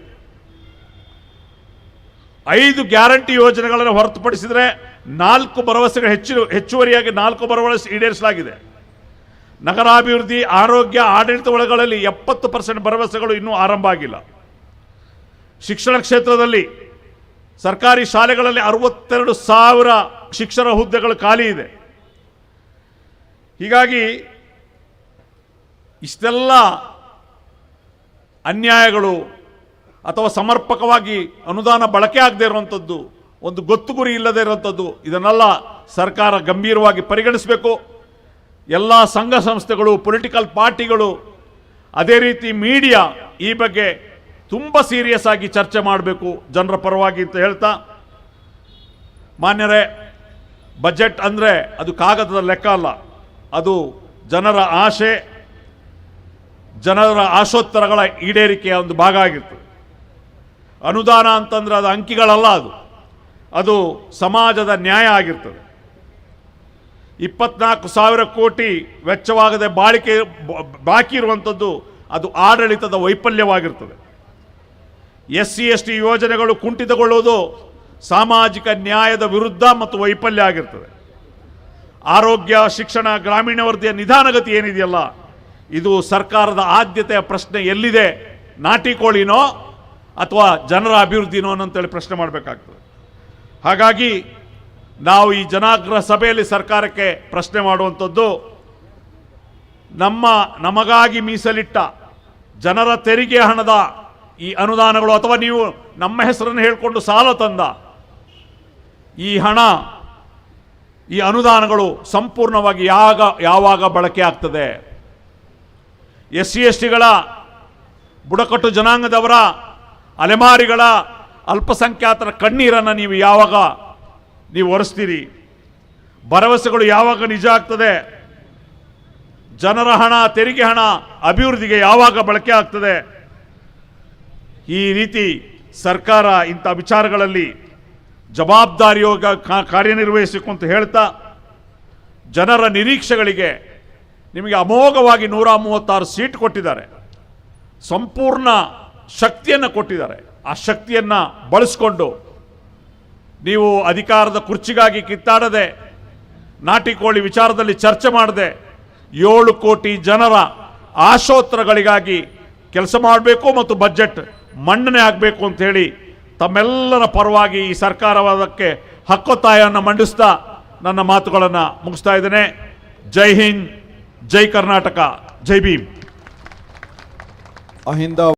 ಐದು ಗ್ಯಾರಂಟಿ ಯೋಜನೆಗಳನ್ನು ಹೊರತುಪಡಿಸಿದರೆ ನಾಲ್ಕು ಭರವಸೆಗಳು ಹೆಚ್ಚು, ಹೆಚ್ಚುವರಿಯಾಗಿ ನಾಲ್ಕು ಭರವಸೆ ಈಡೇರಿಸಲಾಗಿದೆ. ನಗರಾಭಿವೃದ್ಧಿ, ಆರೋಗ್ಯ, ಆಡಳಿತ ಒಳಗಳಲ್ಲಿ ಎಪ್ಪತ್ತು ಪರ್ಸೆಂಟ್ ಭರವಸೆಗಳು ಇನ್ನೂ ಆರಂಭ ಆಗಿಲ್ಲ. ಶಿಕ್ಷಣ ಕ್ಷೇತ್ರದಲ್ಲಿ ಸರ್ಕಾರಿ ಶಾಲೆಗಳಲ್ಲಿ ಅರವತ್ತೆರಡು ಸಾವಿರ ಶಿಕ್ಷಣ ಹುದ್ದೆಗಳು ಖಾಲಿ ಇದೆ. ಹೀಗಾಗಿ ಇಷ್ಟೆಲ್ಲ ಅನ್ಯಾಯಗಳು ಅಥವಾ ಸಮರ್ಪಕವಾಗಿ ಅನುದಾನ ಬಳಕೆ ಆಗದೇ ಇರುವಂಥದ್ದು ಒಂದು ಗೊತ್ತು ಗುರಿ ಇಲ್ಲದೇ ಇರುವಂಥದ್ದು ಇದನ್ನೆಲ್ಲ ಸರ್ಕಾರ ಗಂಭೀರವಾಗಿ ಪರಿಗಣಿಸಬೇಕು. ಎಲ್ಲ ಸಂಘ ಸಂಸ್ಥೆಗಳು ಪೊಲಿಟಿಕಲ್ ಪಾರ್ಟಿಗಳು ಅದೇ ರೀತಿ ಮೀಡಿಯಾ ಈ ಬಗ್ಗೆ ತುಂಬ ಸೀರಿಯಸ್ ಆಗಿ ಚರ್ಚೆ ಮಾಡಬೇಕು ಜನರ ಪರವಾಗಿ ಅಂತ ಹೇಳ್ತಾ. ಮಾನ್ಯರೇ ಬಜೆಟ್ ಅಂದರೆ ಅದು ಕಾಗದದ ಲೆಕ್ಕ ಅಲ್ಲ, ಅದು ಜನರ ಆಶೆ, ಜನರ ಆಶೋತ್ತರಗಳ ಈಡೇರಿಕೆಯ ಒಂದು ಭಾಗ ಆಗಿತ್ತು. ಅನುದಾನ ಅಂತಂದ್ರೆ ಅದು ಅಂಕಿಗಳಲ್ಲ ಅದು ಅದು ಸಮಾಜದ ನ್ಯಾಯ ಆಗಿರ್ತದೆ. ಇಪ್ಪತ್ನಾಲ್ಕು ಸಾವಿರ ಕೋಟಿ ವೆಚ್ಚವಾಗದೆ ಬಾಳಿಕೆ, ಬಾಕಿ ಇರುವಂಥದ್ದು ಅದು ಆಡಳಿತದ ವೈಫಲ್ಯವಾಗಿರ್ತದೆ. ಎಸ್ ಸಿ ಎಸ್ ಟಿ ಯೋಜನೆಗಳು ಕುಂಠಿತಗೊಳ್ಳುವುದು ಸಾಮಾಜಿಕ ನ್ಯಾಯದ ವಿರುದ್ಧ ಮತ್ತು ವೈಫಲ್ಯ ಆಗಿರ್ತದೆ. ಆರೋಗ್ಯ, ಶಿಕ್ಷಣ, ಗ್ರಾಮೀಣ ವರದಿಯ ನಿಧಾನಗತಿ ಏನಿದೆಯಲ್ಲ, ಇದು ಸರ್ಕಾರದ ಆದ್ಯತೆಯ ಪ್ರಶ್ನೆ ಎಲ್ಲಿದೆ ನಾಟಿ ಕೋಳಿನೋ ಅಥವಾ ಜನರ ಅಭಿವೃದ್ಧಿನೋ ಅಂತೇಳಿ ಪ್ರಶ್ನೆ ಮಾಡಬೇಕಾಗ್ತದೆ. ಹಾಗಾಗಿ ನಾವು ಈ ಜನಾಗ್ರಹ ಸಭೆಯಲ್ಲಿ ಸರ್ಕಾರಕ್ಕೆ ಪ್ರಶ್ನೆ ಮಾಡುವಂಥದ್ದು, ನಮ್ಮ ನಮಗಾಗಿ ಮೀಸಲಿಟ್ಟ ಜನರ ತೆರಿಗೆ ಹಣದ ಈ ಅನುದಾನಗಳು ಅಥವಾ ನೀವು ನಮ್ಮ ಹೆಸರನ್ನು ಹೇಳಿಕೊಂಡು ಸಾಲ ತಂದ ಈ ಹಣ, ಈ ಅನುದಾನಗಳು ಸಂಪೂರ್ಣವಾಗಿ ಯಾಗ, ಯಾವಾಗ ಬಳಕೆ ಆಗ್ತದೆ? ಎಸ್ ಸಿ ಎಸ್ ಟಿಗಳ ಬುಡಕಟ್ಟು ಜನಾಂಗದವರ ಅಲೆಮಾರಿಗಳ ಅಲ್ಪಸಂಖ್ಯಾತರ ಕಣ್ಣೀರನ್ನು ನೀವು ಯಾವಾಗ ನೀವು ಒರೆಸ್ತೀರಿ. ಭರವಸೆಗಳು ಯಾವಾಗ ನಿಜ ಆಗ್ತದೆ? ಜನರ ಹಣ, ತೆರಿಗೆ ಹಣ, ಅಭಿವೃದ್ಧಿಗೆ ಯಾವಾಗ ಬಳಕೆ ಆಗ್ತದೆ? ಈ ರೀತಿ ಸರ್ಕಾರ ಇಂಥ ವಿಚಾರಗಳಲ್ಲಿ ಜವಾಬ್ದಾರಿಯೋಗ ಕಾರ್ಯನಿರ್ವಹಿಸಬೇಕು ಅಂತ ಹೇಳ್ತಾ, ಜನರ ನಿರೀಕ್ಷೆಗಳಿಗೆ ನಿಮಗೆ ಅಮೋಘವಾಗಿ ನೂರ ಮೂವತ್ತಾರು ಸೀಟ್ ಕೊಟ್ಟಿದ್ದಾರೆ. ಸಂಪೂರ್ಣ ಶಕ್ತಿಯನ್ನು ಕೊಟ್ಟಿದ್ದಾರೆ. ಆ ಶಕ್ತಿಯನ್ನು ಬಳಸ್ಕೊಂಡು ನೀವು ಅಧಿಕಾರದ ಕುರ್ಚಿಗಾಗಿ ಕಿತ್ತಾಡದೆ ನಾಟಿ ಕೋಳಿ ವಿಚಾರದಲ್ಲಿ ಚರ್ಚೆ ಮಾಡದೆ ಏಳು ಕೋಟಿ ಜನರ ಆಶೋತ್ತರಗಳಿಗಾಗಿ ಕೆಲಸ ಮಾಡಬೇಕು ಮತ್ತು ಬಜೆಟ್ ಮಂಡನೆ ಆಗಬೇಕು ಅಂತ ಹೇಳಿ ತಮ್ಮೆಲ್ಲರ ಪರವಾಗಿ ಈ ಸರ್ಕಾರವಾದಕ್ಕೆ ಹಕ್ಕೊತ್ತಾಯವನ್ನು ಮಂಡಿಸ್ತಾ ನನ್ನ ಮಾತುಗಳನ್ನು ಮುಗಿಸ್ತಾ ಇದ್ದೇನೆ. ಜೈ ಹಿಂದ್, ಜೈ ಕರ್ನಾಟಕ, ಜೈ ಭೀಮ್. ಅಹಿಂದ